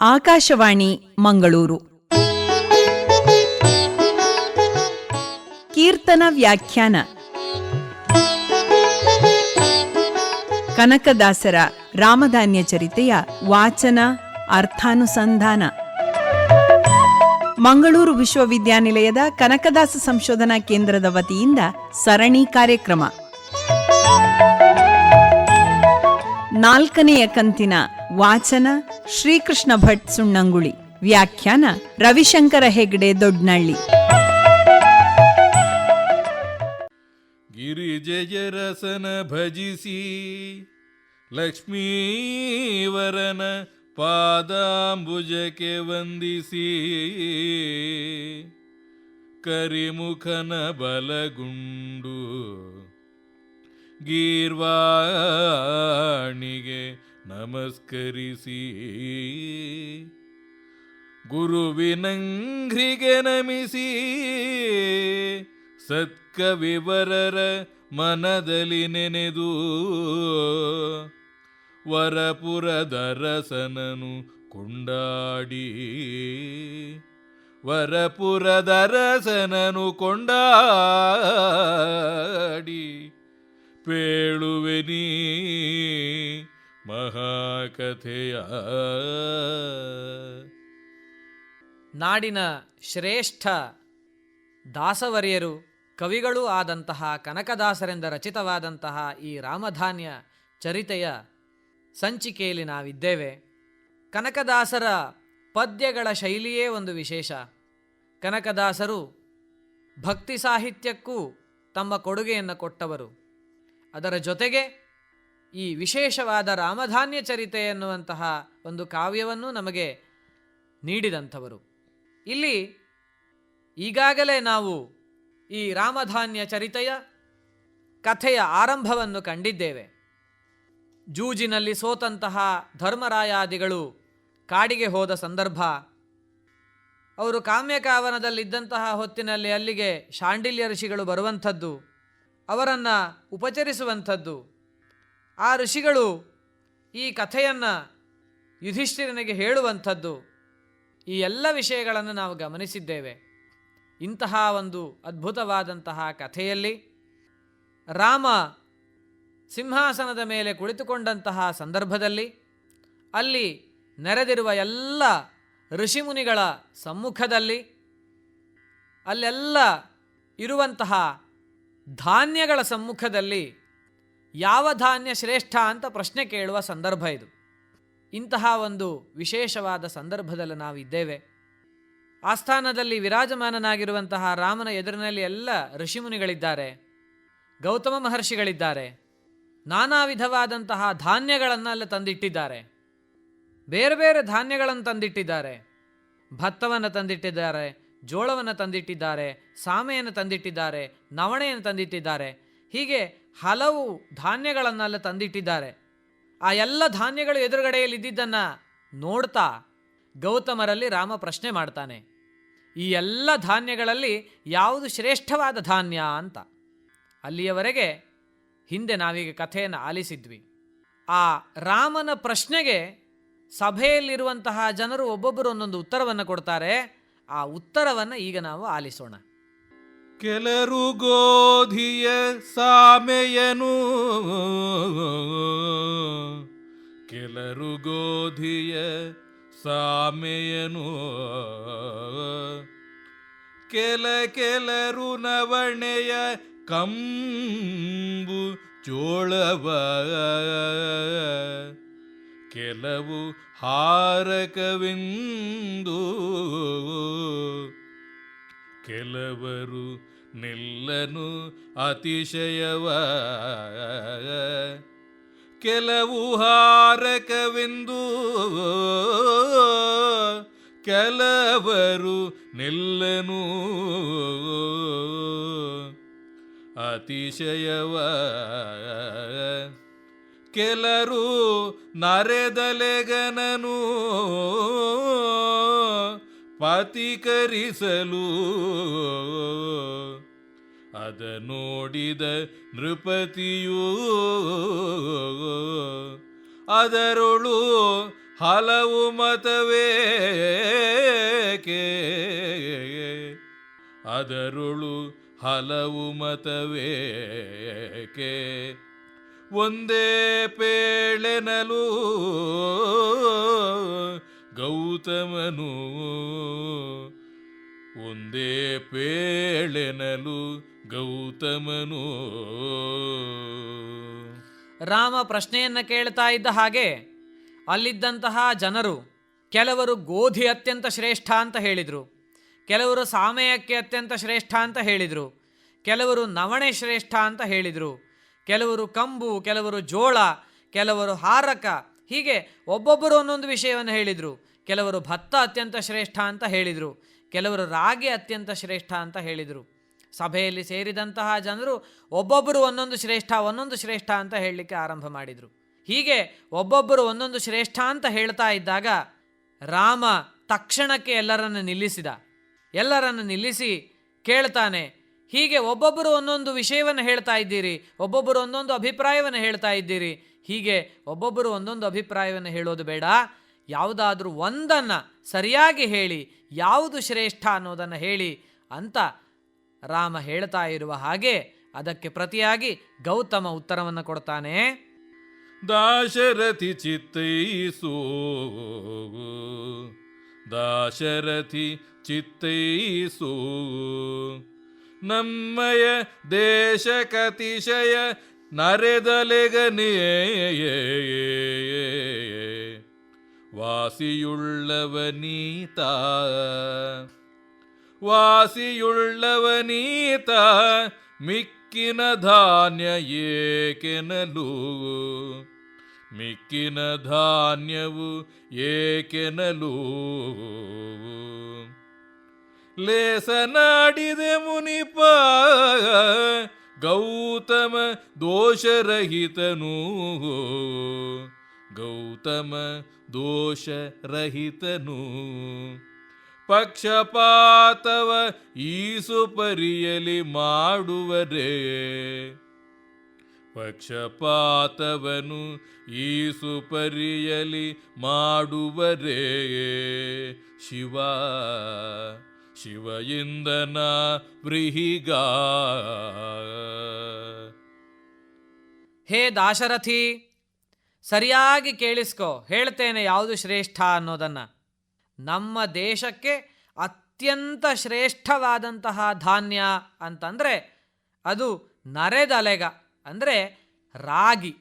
ಆಕಾಶವಾಣಿ, ಮಂಗಳೂರು. ಕೀರ್ತನ ವ್ಯಾಖ್ಯಾನ. ಕನಕದಾಸರ ರಾಮಧಾನ್ಯ ಚರಿತೆಯ ವಾಚನ ಅರ್ಥಾನುಸಂಧಾನ. ಮಂಗಳೂರು ವಿಶ್ವವಿದ್ಯಾನಿಲಯದ ಕನಕದಾಸ ಸಂಶೋಧನಾ ಕೇಂದ್ರದ ವತಿಯಿಂದ ಸರಣಿ ಕಾರ್ಯಕ್ರಮ. ನಾಲ್ಕನೆಯ ಕಂತಿನ ವಾಚನ ಶ್ರೀಕೃಷ್ಣ ಭಟ್ ಸುಣ್ಣಂಗುಳಿ. ವ್ಯಾಖ್ಯಾನ ರವಿಶಂಕರ ಹೆಗ್ಡೆ ದೊಡ್ನಳ್ಳಿ. ಗಿರಿಜಯರಸನ ಭಜಿಸಿ ಲಕ್ಷ್ಮೀವರನ ಪಾದಾಂಬುಜಕ್ಕೆ ವಂದಿಸಿ ಕರಿಮುಖನ ಬಲಗುಂಡು ಗೀರ್ವಾಣಿಗೆ ನಮಸ್ಕರಿಸಿ. ಗುರುವಿನಂಘ್ರಿಗೆ ನಮಿಸಿ. ಸತ್ಕವಿವರರ ಮನದಲ್ಲಿ ನೆನೆದು. ವರಪುರದರಸನನು ಕೊಂಡಾಡಿ. ವರಪುರದರಸನನು ಕೊಂಡಾಡಿ. ಪೇಳುವೆ ನೀ ಮಹಾಕಥೆಯ. ನಾಡಿನ ಶ್ರೇಷ್ಠ ದಾಸವರಿಯರು, ಕವಿಗಳೂ ಆದಂತಹ ಕನಕದಾಸರಿಂದ ರಚಿತವಾದಂತಹ ಈ ರಾಮಧಾನ್ಯ ಚರಿತೆಯ ಸಂಚಿಕೆಯಲ್ಲಿ ನಾವಿದ್ದೇವೆ. ಕನಕದಾಸರ ಪದ್ಯಗಳ ಶೈಲಿಯೇ ಒಂದು ವಿಶೇಷ. ಕನಕದಾಸರು ಭಕ್ತಿ ಸಾಹಿತ್ಯಕ್ಕೂ ತಮ್ಮ ಕೊಡುಗೆಯನ್ನು ಕೊಟ್ಟವರು. ಅದರ ಜೊತೆಗೆ ಈ ವಿಶೇಷವಾದ ರಾಮಧಾನ್ಯ ಚರಿತೆ ಎನ್ನುವಂತಹ ಒಂದು ಕಾವ್ಯವನ್ನು ನಮಗೆ ನೀಡಿದಂಥವರು. ಇಲ್ಲಿ ಈಗಾಗಲೇ ನಾವು ಈ ರಾಮಧಾನ್ಯ ಚರಿತೆಯ ಕಥೆಯ ಆರಂಭವನ್ನು ಕಂಡಿದ್ದೇವೆ. ಜೂಜಿನಲ್ಲಿ ಸೋತಂತಹ ಧರ್ಮರಾಯಾದಿಗಳು ಕಾಡಿಗೆ ಹೋದ ಸಂದರ್ಭ, ಅವರು ಕಾಮ್ಯಕಾವನದಲ್ಲಿದ್ದಂತಹ ಹೊತ್ತಿನಲ್ಲಿ ಅಲ್ಲಿಗೆ ಶಾಂಡಿಲ್ಯ ಋಷಿಗಳು ಬರುವಂಥದ್ದು, ಅವರನ್ನು ಉಪಚರಿಸುವಂಥದ್ದು ಆ ಋಷಿಗಳು ಈ ಕಥೆಯನ್ನು ಯುಧಿಷ್ಠಿರನಿಗೆ ಹೇಳುವಂಥದ್ದು. ಈ ಎಲ್ಲ ವಿಷಯಗಳನ್ನು ನಾವು ಗಮನಿಸಿದ್ದೇವೆ. ಇಂತಹ ಒಂದು ಅದ್ಭುತವಾದಂತಹ ಕಥೆಯಲ್ಲಿ ರಾಮ ಸಿಂಹಾಸನದ ಮೇಲೆ ಕುಳಿತುಕೊಂಡಂತಹ ಸಂದರ್ಭದಲ್ಲಿ ಅಲ್ಲಿ ನೆರೆದಿರುವ ಎಲ್ಲ ಋಷಿಮುನಿಗಳ ಸಮ್ಮುಖದಲ್ಲಿ ಅಲ್ಲೆಲ್ಲ ಇರುವಂತಹ ಧಾನ್ಯಗಳ ಸಮ್ಮುಖದಲ್ಲಿ ಯಾವ ಧಾನ್ಯ ಶ್ರೇಷ್ಠ ಅಂತ ಪ್ರಶ್ನೆ ಕೇಳುವ ಸಂದರ್ಭ ಇದು. ಇಂತಹ ಒಂದು ವಿಶೇಷವಾದ ಸಂದರ್ಭದಲ್ಲಿ ನಾವಿದ್ದೇವೆ. ಆಸ್ಥಾನದಲ್ಲಿ ವಿರಾಜಮಾನನಾಗಿರುವಂತಹ ರಾಮನ ಎದುರಿನಲ್ಲಿ ಎಲ್ಲ ಋಷಿಮುನಿಗಳಿದ್ದಾರೆ. ಗೌತಮ ಮಹರ್ಷಿಗಳಿದ್ದಾರೆ. ನಾನಾ ವಿಧವಾದಂತಹ ಧಾನ್ಯಗಳನ್ನು ಅಲ್ಲಿ ತಂದಿಟ್ಟಿದ್ದಾರೆ. ಬೇರೆ ಬೇರೆ ಧಾನ್ಯಗಳನ್ನು ತಂದಿಟ್ಟಿದ್ದಾರೆ. ಭತ್ತವನ್ನು ತಂದಿಟ್ಟಿದ್ದಾರೆ, ಜೋಳವನ್ನು ತಂದಿಟ್ಟಿದ್ದಾರೆ, ಸಾಮೆಯನ್ನು ತಂದಿಟ್ಟಿದ್ದಾರೆ, ನವಣೆಯನ್ನು ತಂದಿಟ್ಟಿದ್ದಾರೆ. ಹೀಗೆ ಹಲವು ಧಾನ್ಯಗಳನ್ನು ಅಲ್ಲಿ ತಂದಿಟ್ಟಿದ್ದಾರೆ. ಆ ಎಲ್ಲ ಧಾನ್ಯಗಳು ಎದುರುಗಡೆಯಲ್ಲಿ ಇದ್ದಿದ್ದನ್ನು ನೋಡ್ತಾ ಗೌತಮರಲ್ಲಿ ರಾಮ ಪ್ರಶ್ನೆ ಮಾಡ್ತಾನೆ, ಈ ಎಲ್ಲ ಧಾನ್ಯಗಳಲ್ಲಿ ಯಾವುದು ಶ್ರೇಷ್ಠವಾದ ಧಾನ್ಯ ಅಂತ? ಅಲ್ಲಿಯವರೆಗೆ ಹಿಂದೆ ನಾವೀಗ ಕಥೆಯನ್ನು ಆಲಿಸಿದ್ವಿ. ಆ ರಾಮನ ಪ್ರಶ್ನೆಗೆ ಸಭೆಯಲ್ಲಿರುವಂತಹ ಜನರು ಒಬ್ಬೊಬ್ಬರು ಒಂದೊಂದು ಉತ್ತರವನ್ನು ಕೊಡ್ತಾರೆ. ಆ ಉತ್ತರವನ್ನು ಈಗ ನಾವು ಆಲಿಸೋಣ. ಕೆಲರು ಗೋಧಿಯ ಸಾಮೆಯನು. ಕೆಲರು ಗೋಧಿಯ ಸಾಮೆಯನು. ಕೆಲ ಕೆಲರು ನವಣೆಯ ಕಂಬು ಚೋಳವ. ಕೆಲವು ಹಾರಕವೆಂದು. ಕೆಲವರು ನಿಲ್ಲನು ಅತಿಶಯವ ಕೆಲವು ಹಾರಕವೆಂದು ಕೆಲವರು ನಿಲ್ಲನು ಅತಿಶಯವ ಕೆಲರು ನರೆದಲೆಗನನು ಪತಿಕರಿಸಲು. ಅದ ನೋಡಿದ ನೃಪತಿಯೂ ಅದರೊಳು ಹಲವು ಮತವೇಕೆ? ಅದರೊಳು ಹಲವು ಮತವೇಕೆ? ಒಂದೇ ಪೇಳೆನಲು ಗೌತಮನು ಒಂದೇ ಪೇಳೆನಲು ಗೌತಮನು. ರಾಮ ಪ್ರಶ್ನೆಯನ್ನು ಕೇಳ್ತಾ ಇದ್ದ ಹಾಗೆ ಅಲ್ಲಿದ್ದಂತಹ ಜನರು ಕೆಲವರು ಗೋಧಿ ಅತ್ಯಂತ ಶ್ರೇಷ್ಠ ಅಂತ ಹೇಳಿದರು, ಕೆಲವರು ಸಾಮಯಕ್ಕೆ ಅತ್ಯಂತ ಶ್ರೇಷ್ಠ ಅಂತ ಹೇಳಿದರು, ಕೆಲವರು ನವಣೆ ಶ್ರೇಷ್ಠ ಅಂತ ಹೇಳಿದರು, ಕೆಲವರು ಕಂಬು, ಕೆಲವರು ಜೋಳ, ಕೆಲವರು ಹಾರಕ ಹೀಗೆ ಒಬ್ಬೊಬ್ಬರು ಒಂದೊಂದು ವಿಷಯವನ್ನು ಹೇಳಿದರು. ಕೆಲವರು ಭತ್ತ ಅತ್ಯಂತ ಶ್ರೇಷ್ಠ ಅಂತ ಹೇಳಿದರು, ಕೆಲವರು ರಾಗಿ ಅತ್ಯಂತ ಶ್ರೇಷ್ಠ ಅಂತ ಹೇಳಿದರು. ಸಭೆಯಲ್ಲಿ ಸೇರಿದಂತಹ ಜನರು ಒಬ್ಬೊಬ್ಬರು ಒಂದೊಂದು ಶ್ರೇಷ್ಠ ಒಂದೊಂದು ಶ್ರೇಷ್ಠ ಅಂತ ಹೇಳಲಿಕ್ಕೆ ಆರಂಭ ಮಾಡಿದರು. ಹೀಗೆ ಒಬ್ಬೊಬ್ಬರು ಒಂದೊಂದು ಶ್ರೇಷ್ಠ ಅಂತ ಹೇಳ್ತಾ ಇದ್ದಾಗ ರಾಮ ತಕ್ಷಣಕ್ಕೆ ಎಲ್ಲರನ್ನು ನಿಲ್ಲಿಸಿದ. ಎಲ್ಲರನ್ನು ನಿಲ್ಲಿಸಿ ಕೇಳ್ತಾನೆ, ಹೀಗೆ ಒಬ್ಬೊಬ್ಬರು ಒಂದೊಂದು ವಿಷಯವನ್ನು ಹೇಳ್ತಾ ಇದ್ದೀರಿ, ಒಬ್ಬೊಬ್ಬರು ಒಂದೊಂದು ಅಭಿಪ್ರಾಯವನ್ನು ಹೇಳ್ತಾ ಇದ್ದೀರಿ, ಹೀಗೆ ಒಬ್ಬೊಬ್ಬರು ಒಂದೊಂದು ಅಭಿಪ್ರಾಯವನ್ನು ಹೇಳೋದು ಬೇಡ. ಯಾವುದಾದ್ರೂ ಒಂದನ್ನು ಸರಿಯಾಗಿ ಹೇಳಿ, ಯಾವುದು ಶ್ರೇಷ್ಠ ಅನ್ನೋದನ್ನು ಹೇಳಿ ಅಂತ ರಾಮ ಹೇಳ್ತಾ ಇರುವ ಹಾಗೆ ಅದಕ್ಕೆ ಪ್ರತಿಯಾಗಿ ಗೌತಮ ಉತ್ತರವನ್ನು ಕೊಡ್ತಾನೆ. ದಾಶರಥಿ ಚಿತ್ತೈಸೋ. ದಾಶರಥಿ ಚಿತ್ತೈಸೋ. ನಮ್ಮಯ ದೇಶ ಕತಿಶಯ ನರೆದಲೆಗನೇ ವಾಸಿಯುಳ್ಳವನೀತ. ವಾಸಿಯುಳ್ಳವನೀತ ಮಿಕ್ಕಿನ ಧಾನ್ಯ ಏಕೆನಲು? ಮಿಕ್ಕಿನ ಧಾನ್ಯವು ಏಕೆನಲು? ಲೇಸನಾಡಿದೆ ಮುನಿಪ ಗೌತಮ ದೋಷರಹಿತನು. ಗೌತಮ ದೋಷ ರಹಿತನು ಪಕ್ಷಪಾತವ ಈಸು ಪರಿಯಲಿ ಮಾಡುವರೇ. ಪಕ್ಷಪಾತವನು ಈಸು ಪರಿಯಲಿ ಮಾಡುವರೇ. ಶಿವ ಶಿವ ಇಂದನ ಬ್ರಿಹಿಗ ಹೇ ದಾಶರಥಿ ಸರಿಯಾಗಿ ಕೇಳಿಸ್ಕೋ, ಹೇಳ್ತೇನೆ ಯಾವುದು ಶ್ರೇಷ್ಠ ಅನ್ನೋದನ್ನು. ನಮ್ಮ ದೇಶಕ್ಕೆ ಅತ್ಯಂತ ಶ್ರೇಷ್ಠವಾದಂತಹ ಧಾನ್ಯ ಅಂತಂದರೆ ಅದು ನರೆದಲೆಗ, ಅಂದರೆ ರಾಗಿ.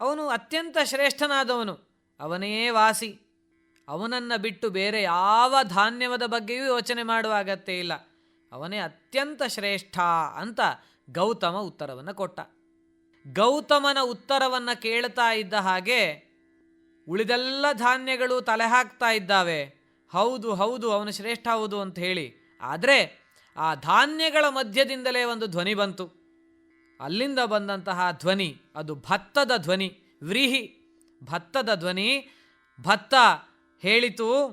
ಅವನು ಅತ್ಯಂತ ಶ್ರೇಷ್ಠನಾದವನು, ಅವನೇ ವಾಸಿ. ಅವನನ್ನು ಬಿಟ್ಟು ಬೇರೆ ಯಾವ ಧಾನ್ಯವದ ಬಗ್ಗೆಯೂ ಯೋಚನೆ ಮಾಡುವ ಅಗತ್ಯ ಇಲ್ಲ. ಅವನೇ ಅತ್ಯಂತ ಶ್ರೇಷ್ಠ ಅಂತ ಗೌತಮ ಉತ್ತರವನ್ನು ಕೊಟ್ಟ. ಗೌತಮನ ಉತ್ತರವನ್ನು ಕೇಳ್ತಾ ಇದ್ದ ಹಾಗೆ ಉಳಿದೆಲ್ಲ ಧಾನ್ಯಗಳು ತಲೆ ಹಾಕ್ತಾ ಇದ್ದಾವೆ. ಹೌದು ಹೌದು, ಅವನು ಶ್ರೇಷ್ಠ ಹೌದು ಅಂತ ಹೇಳಿ. ಆದರೆ ಆ ಧಾನ್ಯಗಳ ಮಧ್ಯದಿಂದಲೇ ಒಂದು ಧ್ವನಿ ಬಂತು. ಅಲ್ಲಿಂದ ಬಂದಂತಹ ಧ್ವನಿ, ಅದು ಭತ್ತದ ಧ್ವನಿ, ವ್ರೀಹಿ. ಭತ್ತದ ಧ್ವನಿ, ಭತ್ತ ಹೇಳಿತು,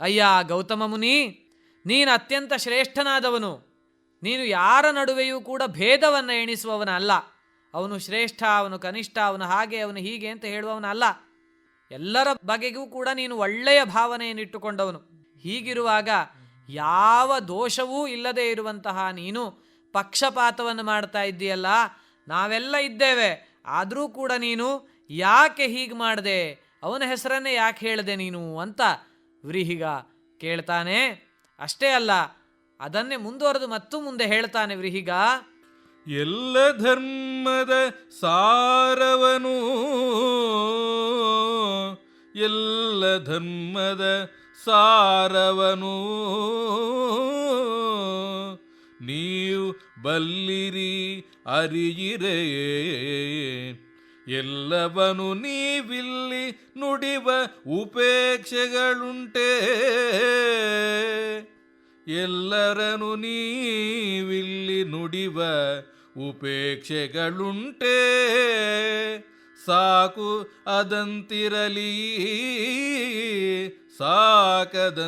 ಅಯ್ಯ ಗೌತಮ ಮುನಿ, ನೀನು ಅತ್ಯಂತ ಶ್ರೇಷ್ಠನಾದವನು. ನೀನು ಯಾರ ನಡುವೆಯೂ ಕೂಡ ಭೇದವನ್ನು ಎಣಿಸುವವನ ಅಲ್ಲ ಅವನು ಶ್ರೇಷ್ಠ, ಅವನು ಕನಿಷ್ಠ, ಅವನು ಹಾಗೆ, ಅವನು ಹೀಗೆ ಅಂತ ಹೇಳುವವನಲ್ಲ ಎಲ್ಲರ ಬಗೆಗೂ ಕೂಡ ನೀನು ಒಳ್ಳೆಯ ಭಾವನೆಯನ್ನಿಟ್ಟುಕೊಂಡವನು ಹೀಗಿರುವಾಗ ಯಾವ ದೋಷವೂ ಇಲ್ಲದೆ ಇರುವಂತಹ ನೀನು ಪಕ್ಷಪಾತವನ್ನು ಮಾಡ್ತಾ ಇದ್ದೀಯಲ್ಲ? ನಾವೆಲ್ಲ ಇದ್ದೇವೆ. ಆದರೂ ಕೂಡ ನೀನು ಯಾಕೆ ಹೀಗೆ ಮಾಡಿದೆ? ಅವನ ಹೆಸರನ್ನೇ ಯಾಕೆ ಹೇಳಿದೆ ನೀನು ಅಂತ ವ್ರೀಹಿಗ ಕೇಳ್ತಾನೆ. ಅಷ್ಟೇ ಅಲ್ಲ, ಅದನ್ನೇ ಮುಂದುವರೆದು ಮತ್ತೂ ಮುಂದೆ ಹೇಳ್ತಾನೆ ವ್ರೀಹಿಗ. ಎಲ್ಲ ಧರ್ಮದ ಸಾರವನು. ಎಲ್ಲ ಧರ್ಮದ ಸಾರವನು. ನೀವು ಬಲ್ಲಿರಿ ಅರಿಯಿರೇ ಎಲ್ಲವನು ನೀವಿಲ್ಲಿ ನುಡಿವ ಉಪೇಕ್ಷೆಗಳುಂಟೇ. ಎಲ್ಲರನು ನೀವಿಲ್ಲಿ ನುಡಿವ ಉಪೇಕ್ಷೆಗಳುಂಟೇ. ಸಾಕು ಅದಂತಿರಲಿ ಸಾಕದಂತಿರಲಿ.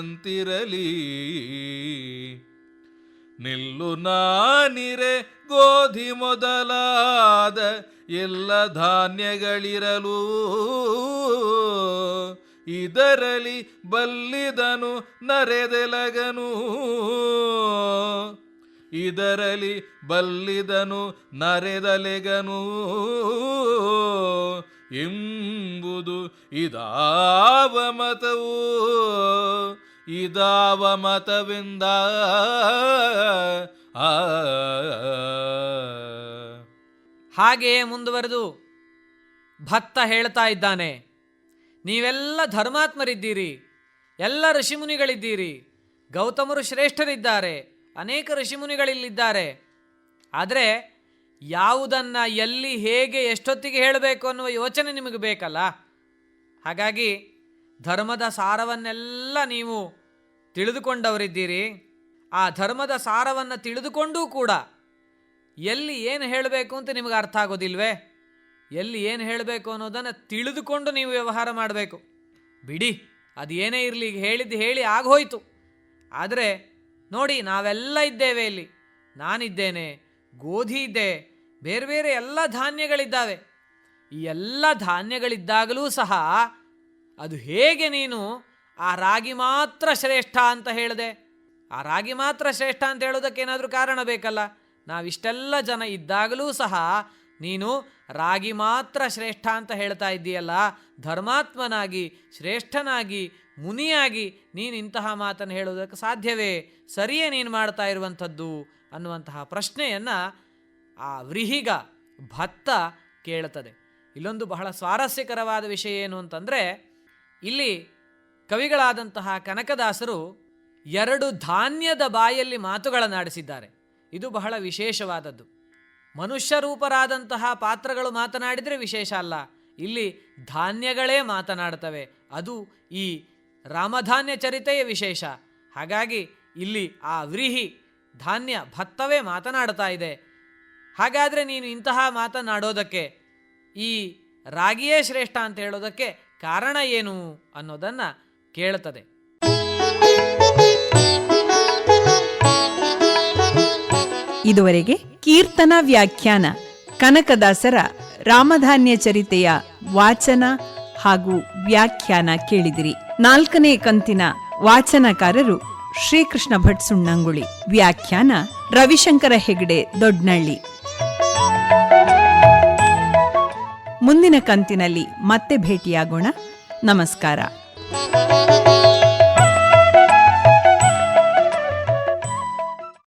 ನಿಲ್ಲು ನಾನಿರೆ ಗೋಧಿ ಮೊದಲಾದ ಎಲ್ಲ ಧಾನ್ಯಗಳಿರಲು. ಇದರಲಿ ಬಲ್ಲಿದನು ನರೆದೆಲಗನು. ಇದರಲಿ ಬಲ್ಲಿದನು, ನರೆದಲೆಗನು. ಎಂಬುದು ಇದಾವ ಮತವು. ಇದಾವ ಮತವೆಂದ? ಹಾಗೆಯೇ ಮುಂದುವರೆದು ಭತ್ತ ಹೇಳ್ತಾ ಇದ್ದಾನೆ. ನೀವೆಲ್ಲ ಧರ್ಮಾತ್ಮರಿದ್ದೀರಿ, ಎಲ್ಲ ಋಷಿಮುನಿಗಳಿದ್ದೀರಿ, ಗೌತಮರು ಶ್ರೇಷ್ಠರಿದ್ದಾರೆ. ಅನೇಕ ಋಷಿಮುನಿಗಳಿಲ್ಲಿದ್ದಾರೆ. ಆದರೆ ಯಾವುದನ್ನು ಎಲ್ಲಿ ಹೇಗೆ ಎಷ್ಟೊತ್ತಿಗೆ ಹೇಳಬೇಕು ಅನ್ನುವ ಯೋಚನೆ ನಿಮಗೆ ಬೇಕಲ್ಲ? ಹಾಗಾಗಿ ಧರ್ಮದ ಸಾರವನ್ನೆಲ್ಲ ನೀವು ತಿಳಿದುಕೊಂಡವರಿದ್ದೀರಿ. ಆ ಧರ್ಮದ ಸಾರವನ್ನು ತಿಳಿದುಕೊಂಡೂ ಕೂಡ ಎಲ್ಲಿ ಏನು ಹೇಳಬೇಕು ಅಂತ ನಿಮಗೆ ಅರ್ಥ ಆಗೋದಿಲ್ವೇ? ಎಲ್ಲಿ ಏನು ಹೇಳಬೇಕು ಅನ್ನೋದನ್ನು ತಿಳಿದುಕೊಂಡು ನೀವು ವ್ಯವಹಾರ ಮಾಡಬೇಕು. ಬಿಡಿ ಅದು ಏನೇ ಇರಲಿ ಹೇಳಿದ್ದು ಹೇಳಿ ಆಗೋಯ್ತು. ಆದರೆ ನೋಡಿ, ನಾವೆಲ್ಲ ಇದ್ದೇವೆ ಇಲ್ಲಿ. ನಾನಿದ್ದೇನೆ, ಗೋಧಿ ಇದೆ, ಬೇರೆ ಬೇರೆ ಎಲ್ಲ ಧಾನ್ಯಗಳಿದ್ದಾವೆ. ಈ ಎಲ್ಲ ಧಾನ್ಯಗಳಿದ್ದಾಗಲೂ ಸಹ ಅದು ಹೇಗೆ ನೀನು ಆ ರಾಗಿ ಮಾತ್ರ ಶ್ರೇಷ್ಠ ಅಂತ ಹೇಳಿದೆ? ಆ ರಾಗಿ ಮಾತ್ರ ಶ್ರೇಷ್ಠ ಅಂತ ಹೇಳೋದಕ್ಕೆ ಏನಾದರೂ ಕಾರಣ ಬೇಕಲ್ಲ? ನಾವಿಷ್ಟೆಲ್ಲ ಜನ ಇದ್ದಾಗಲೂ ಸಹ ನೀನು ರಾಗಿ ಮಾತ್ರ ಶ್ರೇಷ್ಠ ಅಂತ ಹೇಳ್ತಾ ಇದ್ದೀಯಲ್ಲ, ಧರ್ಮಾತ್ಮನಾಗಿ, ಶ್ರೇಷ್ಠನಾಗಿ, ಮುನಿಯಾಗಿ ನೀನು ಇಂತಹ ಮಾತನ್ನು ಹೇಳೋದಕ್ಕೆ ಸಾಧ್ಯವೇ? ಸರಿಯೇ ನೀನು ಮಾಡ್ತಾ ಇರುವಂಥದ್ದು? ಅನ್ನುವಂತಹ ಪ್ರಶ್ನೆಯನ್ನು ಆ ವ್ರಿಹಿಗ, ಭತ್ತ ಕೇಳುತ್ತದೆ. ಇಲ್ಲೊಂದು ಬಹಳ ಸ್ವಾರಸ್ಯಕರವಾದ ವಿಷಯ ಏನು ಅಂತಂದರೆ, ಇಲ್ಲಿ ಕವಿಗಳಾದಂತಹ ಕನಕದಾಸರು ಎರಡು ಧಾನ್ಯದ ಬಾಯಲ್ಲಿ ಮಾತುಗಳನ್ನಾಡಿಸಿದ್ದಾರೆ. ಇದು ಬಹಳ ವಿಶೇಷವಾದದ್ದು. ಮನುಷ್ಯ ರೂಪರಾದಂತಹ ಪಾತ್ರಗಳು ಮಾತನಾಡಿದರೆ ವಿಶೇಷ ಅಲ್ಲ. ಇಲ್ಲಿ ಧಾನ್ಯಗಳೇ ಮಾತನಾಡ್ತವೆ. ಅದು ಈ ರಾಮಧಾನ್ಯ ಚರಿತೆಯ ವಿಶೇಷ. ಹಾಗಾಗಿ ಇಲ್ಲಿ ಆ ವ್ರೀಹಿ ಧಾನ್ಯ ಭತ್ತವೇ ಮಾತನಾಡ್ತಾ ಇದೆ. ಹಾಗಾದರೆ ನೀನು ಇಂತಹ ಮಾತನಾಡೋದಕ್ಕೆ ಈ ರಾಗಿಯೇ ಶ್ರೇಷ್ಠ ಅಂತ ಹೇಳೋದಕ್ಕೆ ಕಾರಣ ಏನು ಅನ್ನೋದನ್ನು ಕೇಳುತ್ತದೆ ಇದುವರೆಗೆ ಕೀರ್ತನ ವ್ಯಾಖ್ಯಾನ ಕನಕದಾಸರ ರಾಮಧಾನ್ಯ ಚರಿತೆಯ ವಾಚನ ಹಾಗೂ ವ್ಯಾಖ್ಯಾನ ಕೇಳಿದಿರಿ. ನಾಲ್ಕನೇ ಕಂತಿನ ವಾಚನಕಾರರು ಶ್ರೀಕೃಷ್ಣ ಭಟ್ ಸುಣ್ಣಂಗುಳಿ. ವ್ಯಾಖ್ಯಾನ ರವಿಶಂಕರ ಹೆಗಡೆ ದೊಡ್ನಳ್ಳಿ. ಮುಂದಿನ ಕಂತಿನಲ್ಲಿ ಮತ್ತೆ ಭೇಟಿಯಾಗೋಣ. ನಮಸ್ಕಾರ.